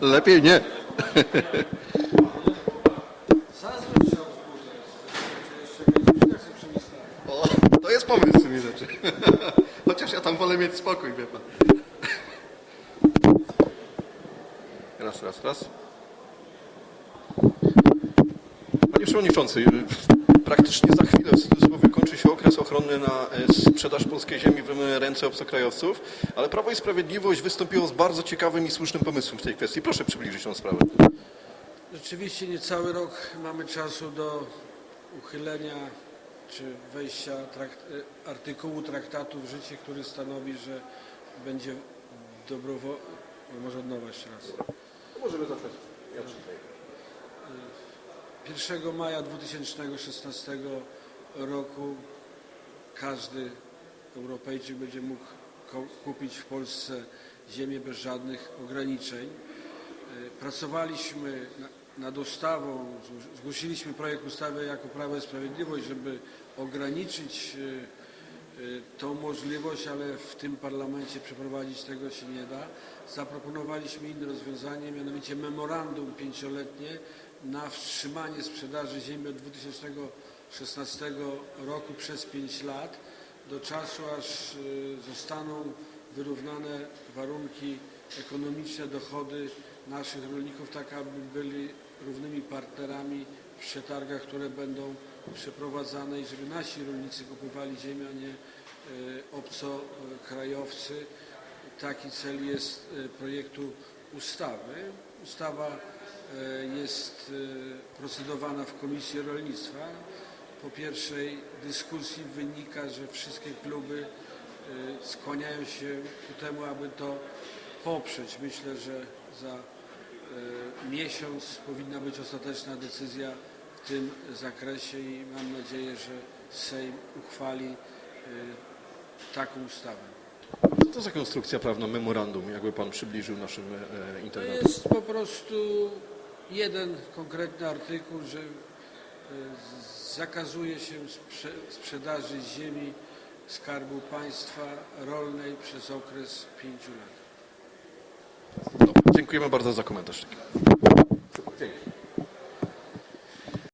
Lepiej nie. O, to jest pomysł w sumie rzeczy. Chociaż ja tam wolę mieć spokój, wie pan. Raz, raz, raz. Panie Przewodniczący, praktycznie za chwilę w cudzysłowie kończy się okres ochronny na e, sprzedaż polskiej ziemi w ręce obcokrajowców, ale Prawo i Sprawiedliwość wystąpiło z bardzo ciekawym i słusznym pomysłem w tej kwestii. Proszę przybliżyć tę sprawę. Rzeczywiście niecały rok mamy czasu do uchylenia czy wejścia trakt, e, artykułu traktatu w życie, który stanowi, że będzie dobrowolnie. Może od nowa jeszcze raz. Możemy zacząć. 1 maja 2016 roku każdy Europejczyk będzie mógł kupić w Polsce ziemię bez żadnych ograniczeń. E, Pracowaliśmy na- nad ustawą, zgłos- zgłosiliśmy projekt ustawy jako Prawo i Sprawiedliwość, żeby ograniczyć e, tą możliwość, ale w tym parlamencie przeprowadzić tego się nie da. Zaproponowaliśmy inne rozwiązanie, mianowicie memorandum pięcioletnie na wstrzymanie sprzedaży ziemi od 2016 roku przez 5 lat do czasu, aż y, zostaną wyrównane warunki ekonomiczne, dochody naszych rolników, tak aby byli równymi partnerami w przetargach, które będą przeprowadzane i żeby nasi rolnicy kupowali ziemię, a nie y, obcokrajowcy. Taki cel jest y, projektu ustawy. Ustawa jest procedowana w Komisji Rolnictwa. Po pierwszej dyskusji wynika, że wszystkie kluby skłaniają się ku temu, aby to poprzeć. Myślę, że za miesiąc powinna być ostateczna decyzja w tym zakresie i mam nadzieję, że Sejm uchwali y, taką ustawę. Co to za konstrukcja prawna memorandum, jakby pan przybliżył naszym e, To internautom? jest po prostu jeden konkretny artykuł, że y, zakazuje się sprze sprzedaży ziemi Skarbu Państwa rolnej przez okres pięciu lat. Dobra, dziękujemy bardzo za komentarz.